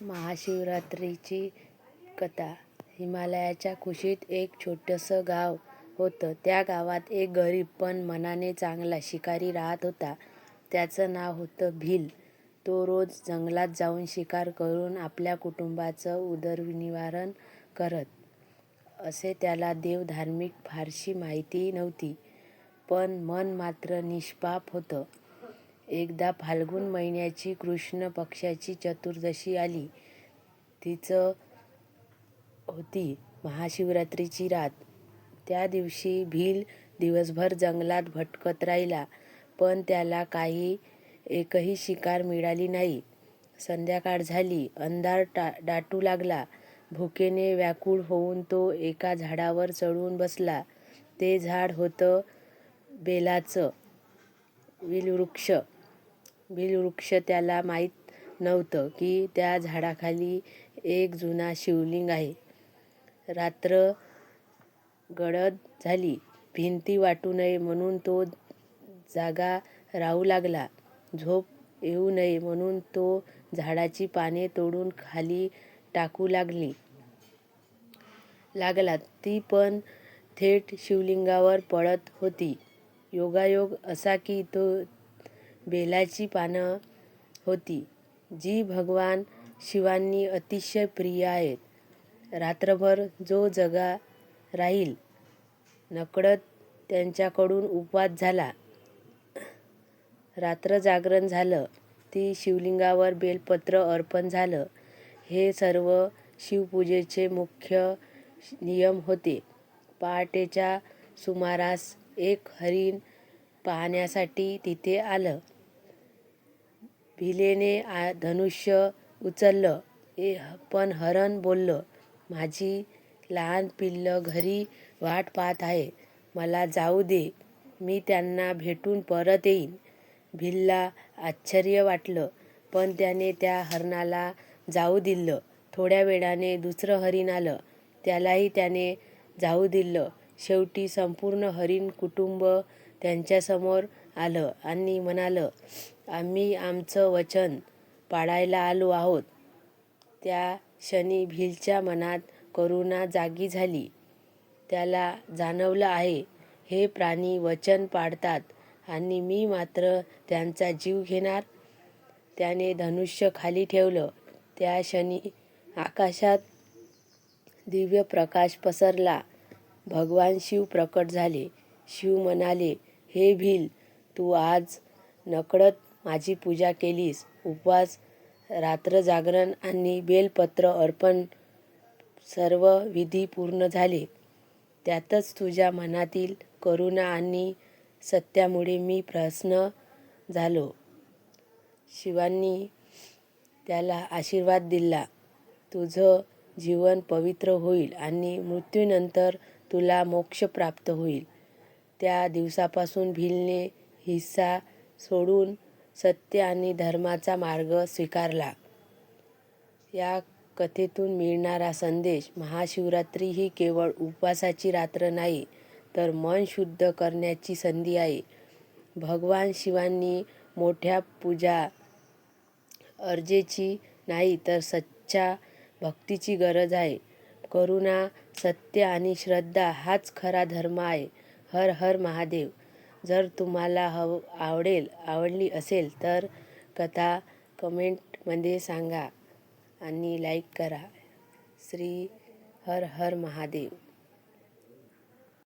महाशिवरात्रीची कथा हिमालयाच्या कुशीत एक छोटंसं गाव होतं. त्या गावात एक गरीब पण मनाने चांगला शिकारी राहत होता. त्याचं नाव होतं भील. तो रोज जंगलात जाऊन शिकार करून आपल्या कुटुंबाचं उदरनिवारण करत असे. त्याला देवधार्मिक फारशी माहिती नव्हती, पण मन मात्र निष्पाप होतं. एकदा फाल्गुन महिन्याची कृष्ण पक्षाची चतुर्दशी आली. तिचं होती महाशिवरात्रीची रात. त्या दिवशी भील दिवसभर जंगलात भटकत राहिला, पण त्याला काही एकही शिकार मिळाली नाही. संध्याकाळ झाली. अंधार टा दाटू लागला. भुकेने व्याकुळ होऊन तो एका झाडावर चढून बसला. ते झाड होतं बेलाचं विलवृक्ष बिलवृक्ष. त्याला माहीत नव्हतं की त्या झाडाखाली एक जुना शिवलिंग आहे. रात्र गडद झाली. भिंती वाटू नये म्हणून तो जागा राहू लागला. झोप येऊ नये म्हणून तो झाडाची पाने तोडून खाली टाकू लागला. ती पण थेट शिवलिंगावर पडत होती. योगायोग असा की तो बेलाची पानं होती, जी भगवान शिवांनी अतिशय प्रिय आहेत. रात्रभर जो जगा राहील, नकळत त्यांच्याकडून उपवास झाला. रात्र जागरण झालं ती शिवलिंगावर बेलपत्र अर्पण झालं. हे सर्व शिवपूजेचे मुख्य नियम होते. पहाटेच्या सुमारास एक हरीण पाहण्यासाठी तिथे आलं. भिलेने धनुष्य उचललं, ए पण हरण बोललं, माझी लहान पिल्लं घरी वाट पाहत आहे मला जाऊ दे. मी त्यांना भेटून परत येईन. भिल्ला आश्चर्य वाटलं, पण त्याने त्या हरणाला जाऊ दिलं. थोड्या वेळाने दुसरं हरीण आलं. त्यालाही त्याने जाऊ दिलं. शेवटी संपूर्ण हरीण कुटुंब त्यांच्यासमोर आलं आणि म्हणालं, आम्ही आमचं वचन पाळायला आलो आहोत. त्या क्षणी भीलच्या मनात करुणा जागी झाली. त्याला जाणवलं आहे, हे प्राणी वचन पाळतात आणि मी मात्र त्यांचा जीव घेणार. त्याने धनुष्य खाली ठेवलं. त्या क्षणी आकाशात दिव्य प्रकाश पसरला. भगवान शिव प्रकट झाले. शिव म्हणाले, हे भील, तू आज नकळत माझी पूजा केलीस. उपवास, रात्रजागरण आणि बेलपत्र अर्पण सर्व विधी पूर्ण झाले. त्यातच तुझ्या मनातील करुणा आणि सत्यामुळे मी प्रसन्न झालो. शिवांनी त्याला आशीर्वाद दिला, तुझं जीवन पवित्र होईल आणि मृत्यूनंतर तुला मोक्ष प्राप्त होईल. त्या दिवसापासून भीलने हिंसा सोडून सत्य आणि धर्माचा मार्ग स्वीकारला. या कथेतून मिळणारा संदेश महाशिवरात्री ही केवळ उपवासाची रात्र नाही, तर मन शुद्ध करण्याची संधी आहे. भगवान शिवांनी मोठ्या पूजा अर्चेची नाही, तर सच्च्या भक्तीची गरज आहे. करुणा, सत्य आणि श्रद्धा हाच खरा धर्म आहे. हर हर महादेव. जर तुम्हाला आवडली असेल तर कथा कमेंटमध्ये सांगा आणि लाईक करा. श्री हर हर महादेव.